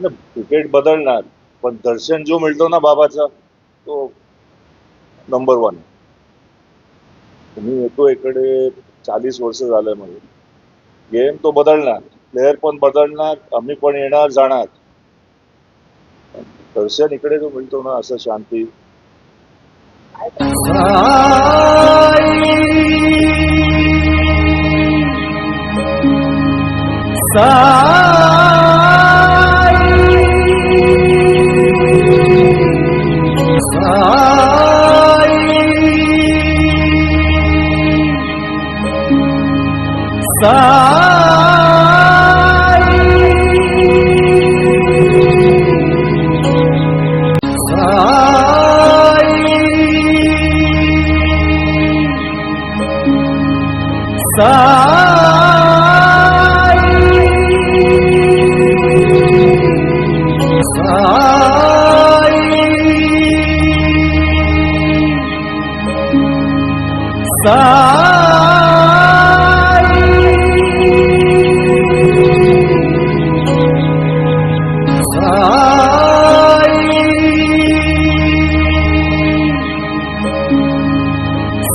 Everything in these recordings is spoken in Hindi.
क्रिकेट बदलणार पण दर्शन जो मिळतो ना बाबाचा तो नंबर वन मी येतो इकडे चाळीस वर्ष झालं म्हणजे गेम तो बदलणार प्लेअर पण बदलणार आम्ही पण येणार जाणार. दर्शन इकडे जो मिळतो ना असं शांती. Ah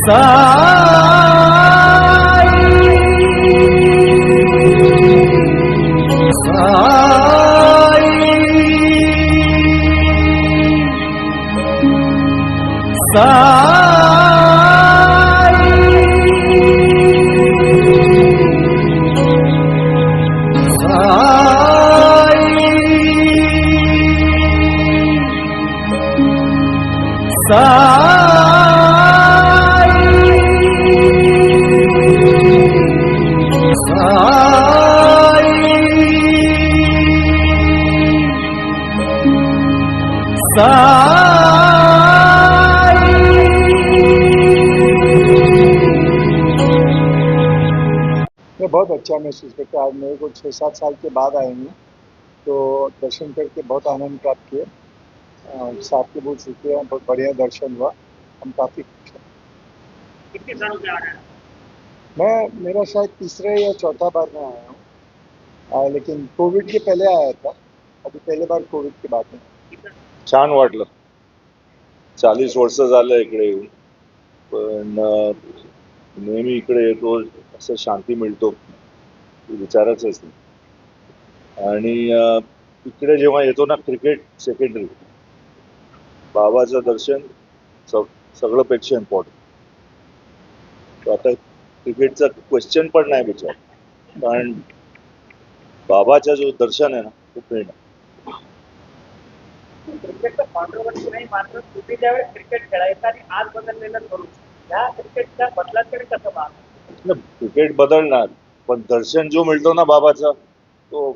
Sai. मैं बहुत अच्छा महसूस करता आज मेरे को छः सात साल के बाद आए हैं। तो दर्शन करके बहुत आनंद प्राप्त किया। अ, साहब के बहुत शुक्रिया। बहुत बढ़िया दर्शन हुआ। हम काफ़ी खुश हैं। कितने सालों से आ रहे हैं? मैं मेरा शायद तीसरा या चौथा बार में आया हूँ। लेकिन कोविड के पहले आया था। अभी पहले बार कोविड के बाद में छान वाटलं. चाळीस वर्ष झालं इकडे येऊन. पण नेहमी इकडे येतो असं शांती मिळतो. विचारायचं नाही. आणि इकडे जेव्हा येतो ना क्रिकेट सेकंडरी बाबाचं दर्शन सगळं पेक्षा इम्पॉर्टंट आता क्रिकेटचा क्वेश्चन पण नाही विचार कारण बाबाचा जो दर्शन आहे ना तो प्रेरणा क्रिकेटचं कॉन्ट्रोवर्सी नाही मात्र तुम्ही ज्यावेळेस क्रिकेट खेळायचं आणि आज बदललेलं करू या क्रिकेटच्या बदलाकडे कसं पाहता? क्रिकेट बदलणार पण दर्शन जो मिळतो ना बाबाचा तो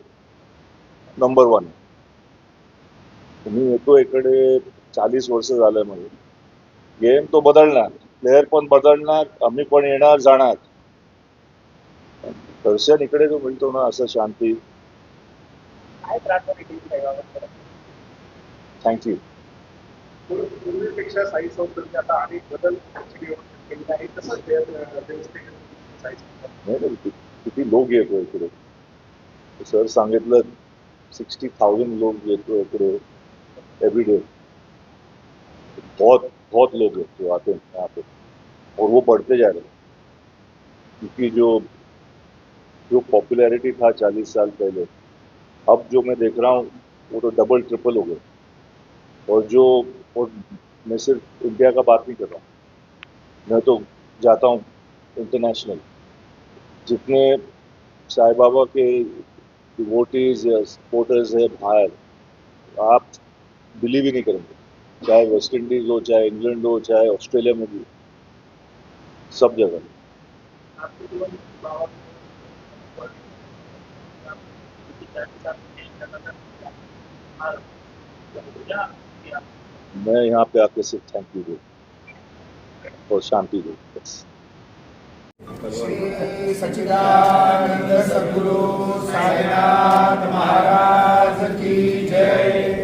नंबर वन मी येतो इकडे चाळीस वर्ष झालंय मला गेम तो बदलणार प्लेअर पण बदलणार आम्ही पण येणार जाणार. दर्शन इकडे जो मिळतो ना असं शांती. काय थँक्यू पूर्वीपेक्षा साई संस्थेचे आता अनेक बदल केलेले आहे. तसंच व्यवस्थेत साई नाही नाही, कि- किती लोक येतो इकडे? सर सांगितलं सिक्सटी थाउज़ेंड लोग येतो इकडे एवरी डे बहुत बहुत लोग हैं जो आते. हैं यहाँ पे और वो बढ़ते जा रहे हैं. क्योंकि जो जो पॉपुलैरिटी था चालीस साल पहले अब जो मैं देख रहा हूँ वो तो डबल ट्रिपल हो गए। और जो, और मैं सिर्फ़ इंडिया का बात नहीं कर रहा हूँ। मैं तो जाता हूँ इंटरनेशनल जितने साई बाबा के डिवोटीज या सपोर्टर्स है बाहर, आप बिलीव ही नहीं करेंगे। चाहे वेस्ट इंडीज हो, चाहे इंग्लैंड हो, चाहे ऑस्ट्रेलिया में भी, सब जगह। मैं यहाँ पे आके सिर्फ़ थैंक यू दू और शांति दू बस। सच्चिदानंद सदगुरु साईनाथ महाराज की जय।